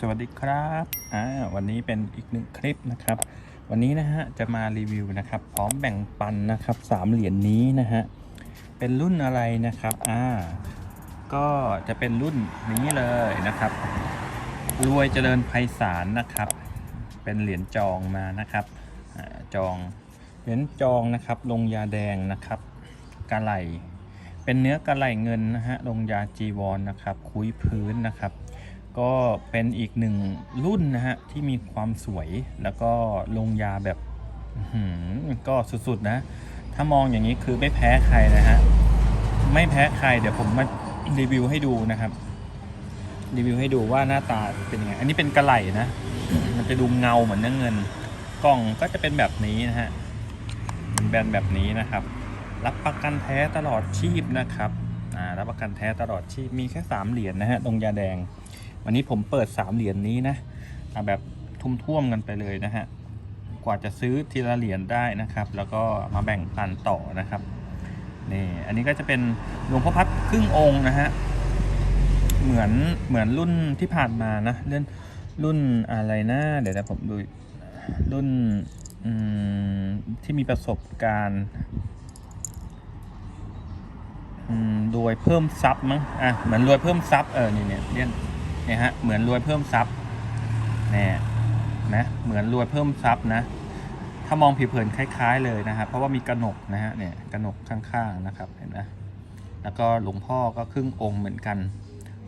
สวัสดีครับอ่าวันนี้เป็นอีกหนึ่งคลิปนะครับ วันนี้นะฮะจะมารีวิวนะครับ พร้อมแบ่งปันนะครับสามเหรียญนี้นะฮะเป็นรุ่นอะไรนะครับอ่าก็จะเป็นรุ่นนี้เลยนะครับ รวยเจริญไพศาลนะครับ เป็นเหรียญจองมานะครับอาจองเหรียญจองนะครับ ลงยาแดงนะครับกะไหลเป็นเนื้อกะไหลเงินนะฮะลงยาจีวรนนะครับ คุยพื้นนะครับ ก็เป็นอีกหนึ่งรุ่นนะฮะ ที่มีความสวยแล้วก็ลงยาแบบก็สุดๆนะ ถ้ามองอย่างนี้คือไม่แพ้ใครนะฮะ ไม่แพ้ใครเดี๋ยวผมมารีวิวให้ดูนะครับ รีวิวให้ดูว่าหน้าตาเป็นยังไง อันนี้เป็นกระไหลนะ มันจะดูเงาเหมือนเนื้อเงิน กล่องก็จะเป็นแบบนี้นะฮะแบนแบบนี้นะครับ รับประกันแท้ตลอดชีพนะครับรับประกันแท้ตลอดชีพมีแค่สามเหรียญนะฮะตรงยาแดง วันนี้ผมเปิดสามเหรียญนี้นะแบบทุ่มท่วมกันไปเลยนะฮะกว่าจะซื้อทีละเหรียญได้นะครับ แล้วก็มาแบ่งปันต่อนะครับนี่อันนี้ก็จะเป็นหลวงพ่อพัดครึ่งองค์นะฮะเหมือนเหมือนรุ่นที่ผ่านมานะเรื่องรุ่นอะไรนะเดี๋ยวนะผมดูรุ่นที่มีประสบการณ์อืมรวยเพิ่มทรัพย์มั้งอะเหมือนรวยเพิ่มทรัพย์เออนี่เนี่ยเรียน เนี่ยฮะเหมือนรวยเพิ่มทรัพย์เนี่ยนะเหมือนรวยเพิ่มทรัพย์นะ ถ้ามองผิวเผินคล้ายๆเลยนะครับเพราะว่ามีกระหนกนะฮะเนี่ยกระหนกข้างๆนะครับเห็นไหมแล้วก็หลวงพ่อก็ครึ่งองค์เหมือนกัน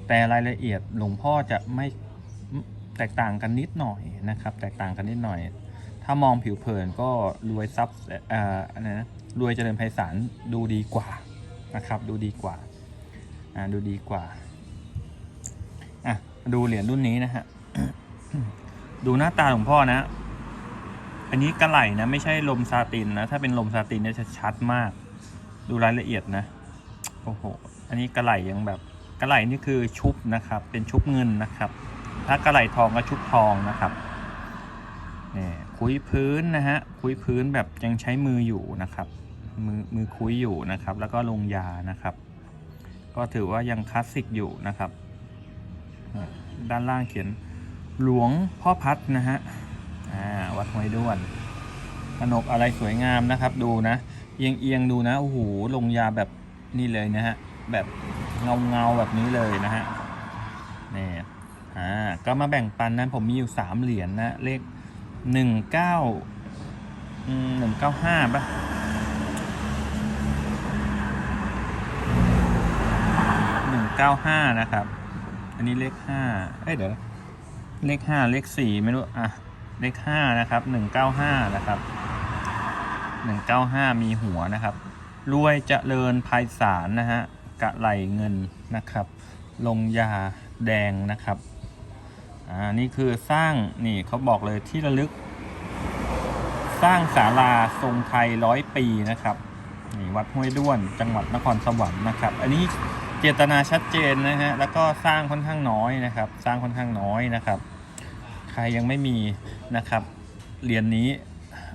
แต่รายละเอียดหลวงพ่อจะไม่แตกต่างกันนิดหน่อยนะครับ แตกต่างกันนิดหน่อย ถ้ามองผิวเผินก็รวยทรัพย์อ่ออะไรนะรวยเจริญไพศาลดูดีกว่านะครับ ดูดีกว่าอ่าดูดีกว่า ดูเหรียญรุ่นนี้นะฮะ ดูหน้าตาหลวงพ่อนะ อันนี้กระไหลนะ ไม่ใช่ลมซาตินนะ ถ้าเป็นลมซาตินเนี่ยจะชัดมาก ดูรายละเอียดนะ โอ้โห อันนี้กระไหลยังแบบกระไหลนี่คือชุบนะครับ เป็นชุบเงินนะครับ ถ้ากระไหลทองก็ชุบทองนะครับนี่คุยพื้นนะฮะ คุยพื้นแบบยังใช้มืออยู่นะครับ มือมือคุยอยู่นะครับ แล้วก็ลงยานะครับ ก็ถือว่ายังคลาสสิกอยู่นะครับ ด้านล่างเขียนหลวงพ่อพัดนะฮะวัดห้วยด้วนขนกอะไรสวยงามนะครับ ดูนะเอียงเอียงๆดูนะโอ้โหลงยาแบบนี่เลยนะฮะแบบเงาเงาๆแบบนี้เลยนะฮะนี่อ่าก็มาแบ่งปันนะผมมีอยู่สามเหรียญนะเลขหนึ่งเก้าหนึ่งเก้าห้าป่ะหนึ่งเก้าห้านะครับ อันนี้เลขห้าเอ้ยเดี๋ยวเลขห้าเลขสี่ไม่รู้ อะ เลขห้านะครับหนึ่งเก้าห้านะครับหนึ่งเก้าห้ามีหัวนะครับ รวยเจริญภัยสารนะฮะ กะไหลเงินนะครับ ลงยาแดงนะครับ อ่า นี่คือสร้าง นี่เขาบอกเลยที่ระลึก สร้างศาลาทรงไทยร้อยปีนะครับ นี่วัดห้วยด้วนจังหวัดนครสวรรค์นะครับ อันนี้ เจตนาชัดเจนนะฮะแล้วก็สร้างค่อนข้างน้อยนะครับ สร้างค่อนข้างน้อยนะครับ ใครยังไม่มีนะครับเหรียญนนี้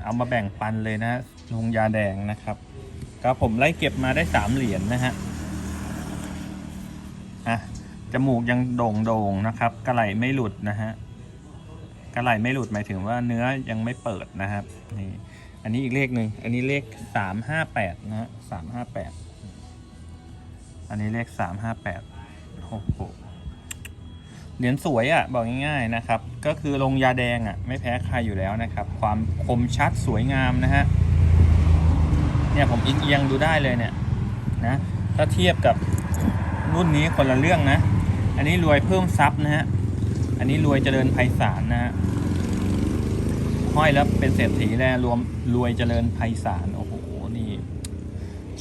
เอามาแบ่งปันเลยนะฮะลงยาแดงนะครับก็ผมไล่เก็บมาได้สามเหรียญนะฮะอะจมูกยังโด่งโด่งนะครับกระไหลไม่หลุดนะฮะกระไหลไม่หลุดหมายถึงว่าเนื้อยังไม่เปิดนะครับนี่อันนี้อีกเลขหนึ่งอันนี้เลขสามห้าแปดนะฮะสามห้าแปด อันนี้เลขสามห้าแปดโอ้โหเหรียญสวยอะ่ะบอกง่ายๆนะครับ ก็คือลงยาแดงอะ่ะไม่แพ้ใครอยู่แล้วนะครับ ความคมชัดสวยงามนะฮะเนี่ยผมอิงเอียงดูได้เลยเนี่ยนะถ้าเทียบกับรุ่นนี้คนละเรื่องนะ อันนี้รวยเพิ่มทรัพย์นะฮะอันนี้รวยเจริญไพศาลนะฮะห้อยแล้วเป็นเศรษฐีแล้วรวมรวยเจริญไพศาลโอ้โหนี่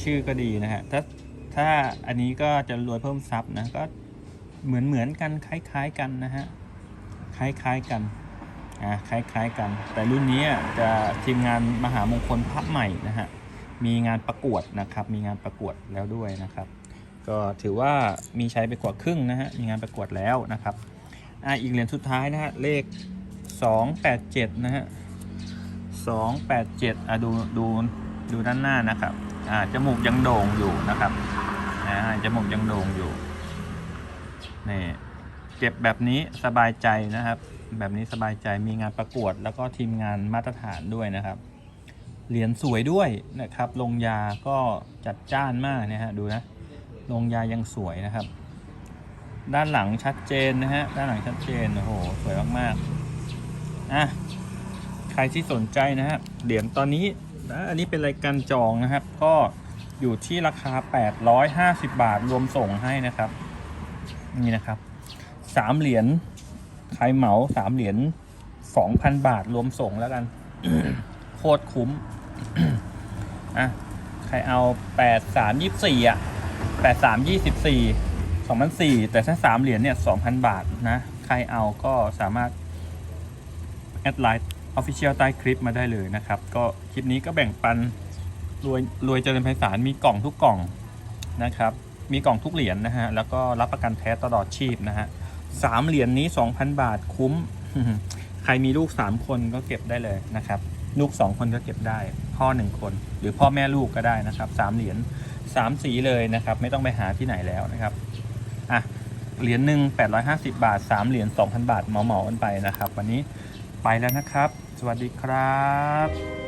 ชื่อก็ดีนะฮะถ้า ถ้าอันนี้ก็จะรวยเพิ่มทรัพย์นะก็เหมือนเหมือนกันคล้าย ๆกันนะฮะคล้ายๆกันอ่าคล้าย ๆ กัน แต่รุ่นนี้จะทีมงานมหามงคลพระใหม่นะฮะมีงานประกวดนะครับ มีงานประกวดแล้วด้วยนะครับ ก็ถือว่ามีใช้ไปกว่าครึ่งนะฮะมีงานประกวดแล้วนะครับอ่าอีกเหรียญสุดท้ายนะฮะเลข 287 นะฮะ287อะดูดูดูด้านหน้านะครับ จมูกยังโด่งอยู่นะครับอ่าจมูกยังโด่งอยู่นี่เก็บแบบนี้สบายใจนะครับ แบบนี้สบายใจมีงานประกวด แล้วก็ทีมงานมาตรฐานด้วยนะครับเหรียญสวยด้วยนะครับ ลงยาก็จัดจ้านมากนะฮะดูนะ ลงยายังสวยนะครับ ด้านหลังชัดเจนนะฮะ ด้านหลังชัดเจน โอ้โห สวยมากๆ อะ ใครที่สนใจนะฮะ เหรียญตอนนี้ นะอันนี้เป็นรายการจองนะครับ ก็อยู่ที่ราคา 850 บาทรวมส่งให้นะครับ นี่นะครับสามเหรียญใครเหมาสามเหรียญ2,000บาทรวมส่งแล้วกัน โคตรคุ้มอะใครเอา8 3 24อะ8 3 24 2,004แต่ถ้า3เหรียญเนี่ย2,000บาทนะ ใครเอาก็สามารถ แอดไลน์ Official ใต้คลิปมาได้เลยนะครับ ก็คลิปนี้ก็แบ่งปันรวยรวยเจริญไพศาลมีกล่องทุกกล่องนะครับ มีกล่องทุกเหรียญนะฮะ แล้วก็รับประกันแท้ตลอดชีพนะฮะสามเหรียญนี้ 2,000 บาทคุ้ม ใครมีลูก 3 คนก็เก็บได้เลยนะครับ ลูก 2 คนก็เก็บได้ พ่อ 1 คน หรือพ่อแม่ลูกก็ได้นะครับสามเหรียญสามสีเลยนะครับ ไม่ต้องไปหาที่ไหนแล้วนะครับอะเหรียญหนึ่ง850 บาท 3 เหรียญ2,000 บาทเหมาๆกันไปนะครับ วันนี้ ไปแล้วนะครับ สวัสดีครับ